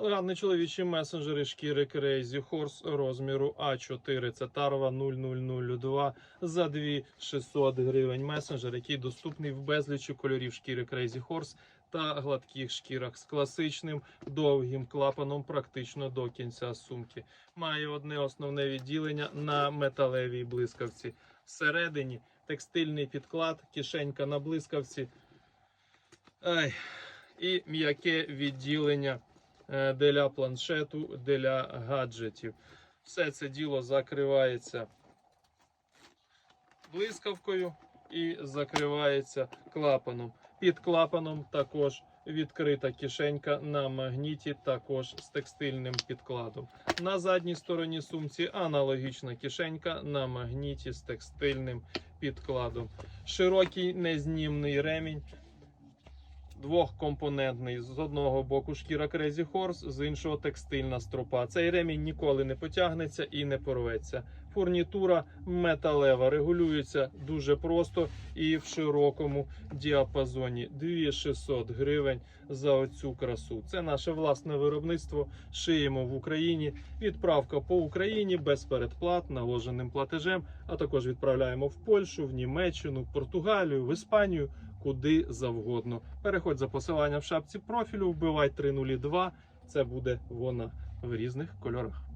Елегантні чоловічі месенджери шкіри Crazy Horse розміру А4. Це Тарва 0002 за 2600 гривень. Месенджер, який доступний в безлічі кольорів шкіри Crazy Horse та гладких шкірах з класичним довгим клапаном практично до кінця сумки. Має одне основне відділення на металевій блискавці. Всередині текстильний підклад, кишенька на блискавці. Ай. І м'яке відділення для планшету, для гаджетів. Все це діло закривається блискавкою і закривається клапаном. Під клапаном також відкрита кишенька на магніті, також з текстильним підкладом. На задній стороні сумці аналогічна кишенька на магніті з текстильним підкладом. Широкий незнімний ремінь. Двохкомпонентний з одного боку шкіра Crazy Horse, з іншого текстильна стропа. Цей ремінь ніколи не потягнеться і не порветься. Фурнітура металева, регулюється дуже просто і в широкому діапазоні. 2600 гривень за оцю красу. Це наше власне виробництво. Шиємо в Україні. Відправка по Україні без передплат, наложеним платежем. А також відправляємо в Польщу, в Німеччину, в Португалію, в Іспанію. Куди завгодно. Переходь за посиланням в шапці профілю, вбивай 302. Це буде вона в різних кольорах.